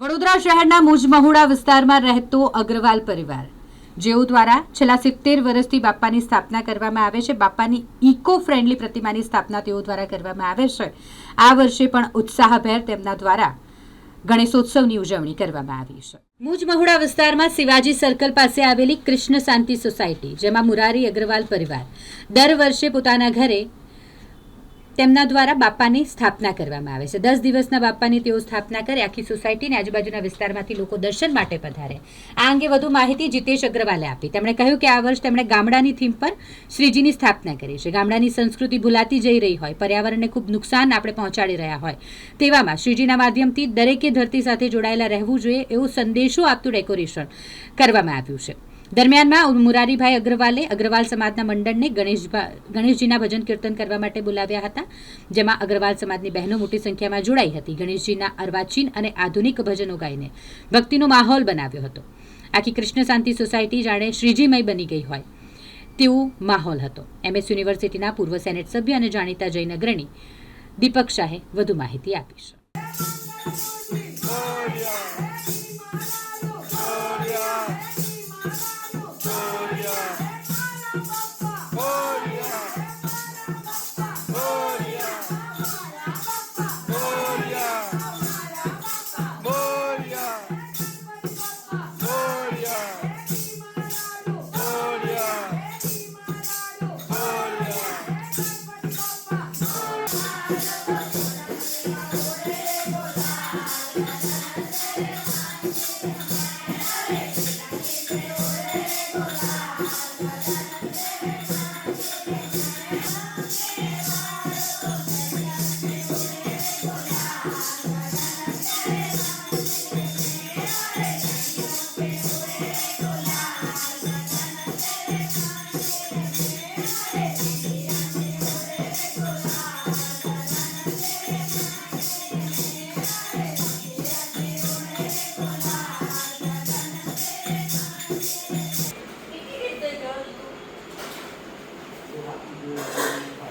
વડોદરા શહેરના મુજમહુડા વિસ્તારમાં રહેતો અગ્રવાલ પરિવાર, જેઓ દ્વારા છેલ્લા સિત્તેર વર્ષથી બાપ્પાની સ્થાપના કરવામાં આવે છે. બાપાની ઇકો ફ્રેન્ડલી પ્રતિમાની સ્થાપના તેઓ દ્વારા કરવામાં આવે છે. આ વર્ષે પણ ઉત્સાહભેર તેમના દ્વારા ગણેશોત્સવની ઉજવણી કરવામાં આવી છે. મુજમહુડા વિસ્તારમાં શિવાજી સર્કલ પાસે આવેલી કૃષ્ણ શાંતિ સોસાયટી, જેમાં મુરારી અગ્રવાલ પરિવાર દર વર્ષે પોતાના ઘરે તેમના દ્વારા બાપાની સ્થાપના કરવામાં આવે છે. દસ દિવસના બાપ્પાની તેઓ સ્થાપના કરે, આખી સોસાયટીને આજુબાજુના વિસ્તારમાંથી લોકો દર્શન માટે પધારે. આ અંગે વધુ માહિતી જીતેશ અગ્રવાલે આપી. તેમણે કહ્યું કે આ વર્ષ તેમણે ગામડાની થીમ પર શ્રીજીની સ્થાપના કરી છે. ગામડાની સંસ્કૃતિ ભૂલાતી જઈ રહી હોય, પર્યાવરણને ખૂબ નુકસાન આપણે પહોંચાડી રહ્યા હોય, તેવામાં શ્રીજીના માધ્યમથી દરેકે ધરતી સાથે જોડાયેલા રહેવું જોઈએ એવો સંદેશો આપતું ડેકોરેશન કરવામાં આવ્યું છે. દરમિયાનમાં મુરારીભાઈ અગ્રવાલે અગ્રવાલ સમાજના મંડળને ગણેશજીના ભજન કીર્તન કરવા માટે બોલાવ્યા હતા, જેમાં અગ્રવાલ સમાજની બહેનો મોટી સંખ્યામાં જોડાઈ હતી. ગણેશજીના અર્વાચીન અને આધુનિક ભજનો ગાઈને ભક્તિનો માહોલ બનાવ્યો હતો. આખી કૃષ્ણ શાંતિ સોસાયટી જાણે શ્રીજીમય બની ગઈ હોય તેવું માહોલ હતો. એમએસ યુનિવર્સિટીના પૂર્વ સેનેટ સભ્ય અને જાણીતા જૈન અગ્રણી દીપક શાહે વધુ માહિતી આપી છે.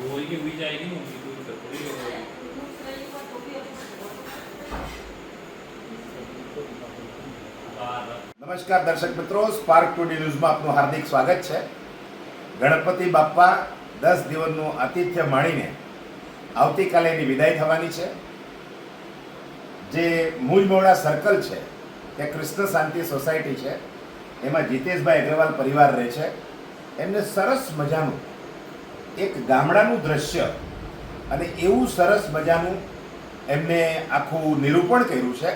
होएगी हुई जाएगी ना उनकी कोई दिक्कत थोड़ी है बार નમસ્કાર દર્શક મિત્રો સ્પાર્ક ટુડે ન્યૂઝમાં આપનું હાર્દિક સ્વાગત છે ગણપતિ બાપ્પા દસ દિવસનું આતિથ્ય માણીને આવતીકાલે એની વિદાય થવાની છે જે મૂળમોડા સર્કલ છે તે કૃષ્ણ શાંતિ સોસાયટી છે એમાં જીતેશભાઈ અગ્રવાલ પરિવાર રહે છે એમને સરસ મજાનું એક ગામડાનું દ્રશ્ય અને એવું સરસ મજાનું એમને આખું નિરૂપણ કર્યું છે.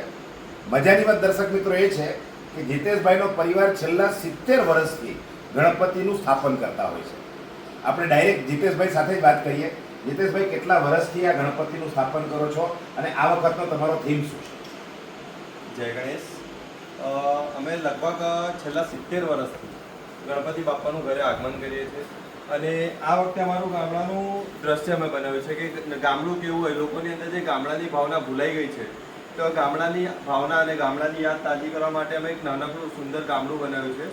મજાની વાત દર્શક મિત્રો એ છે કે જીતેશભાઈનો પરિવાર છેલ્લા સિત્તેર વર્ષથી ગણપતિનું સ્થાપન કરતા હોય છે. આપણે ડાયરેક્ટ જીતેશભાઈ સાથે જ વાત કરીએ. જીતેશભાઈ, કેટલા વર્ષથી આ ગણપતિનું સ્થાપન કરો છો અને આ વખતનો તમારો થીમ શું છે? જય ગણેશ. અમે લગભગ છેલ્લા સિત્તેર વર્ષથી ગણપતિ બાપાનું ઘરે આગમન કરીએ છીએ. અને આ વખતે અમારું ગામડાનું દ્રશ્ય અમે બનાવ્યું છે કે ગામડું કેવું હોય લોકોની અંદર જે ગામડાની ભાવના ભૂલાઈ ગઈ છે તો ગામડાની ભાવના અને ગામડાની યાદ તાજી કરવા માટે અમે એક નાનકડું સુંદર ગામડું બનાવ્યું છે.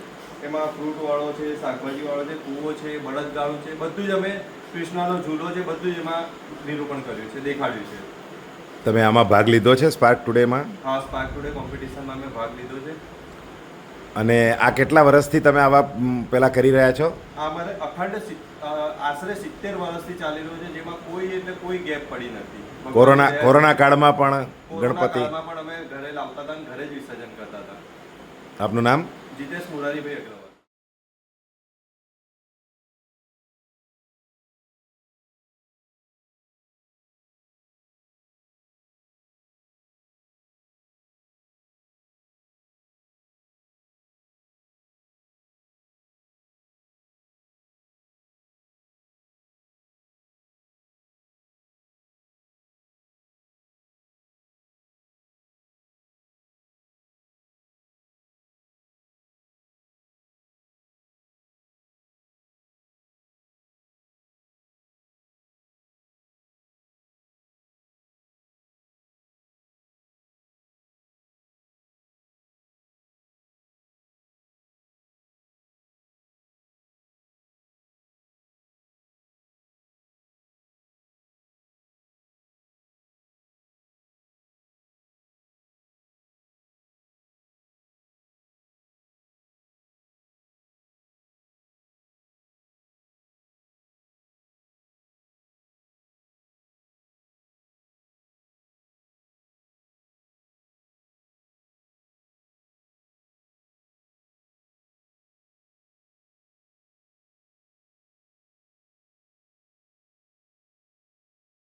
એમાં ફ્રૂટવાળો છે શાકભાજીવાળો છે કૂવો છે બળદગાળું છે બધું જ અમે કૃષ્ણનો ઝૂલો છે બધું જ એમાં નિરૂપણ કર્યું છે દેખાડ્યું છે. તમે આમાં ભાગ લીધો છે સ્પાર્ક ટુડેમાં? હા સ્પાર્ક ટુડે કોમ્પિટિશનમાં અમે ભાગ લીધો છે. અને આ કેટલા વર્ષથી તમે આવા પેલા કરી રહ્યા છો? આ મારે અખંડ આશરે સિત્તેર વર્ષથી ચાલી રહ્યું છે જેમાં કોઈ એટલે કોઈ ગેપ પડી નથી. કોરોના કોરોના કાળમાં પણ ગણપતિ. પણ અમે ઘરે લાવતા હતા ઘરે જ વિસર્જન કરતા હતા. આપનું નામ? જીતેશ મુરારીભાઈ અગ્રવાલ.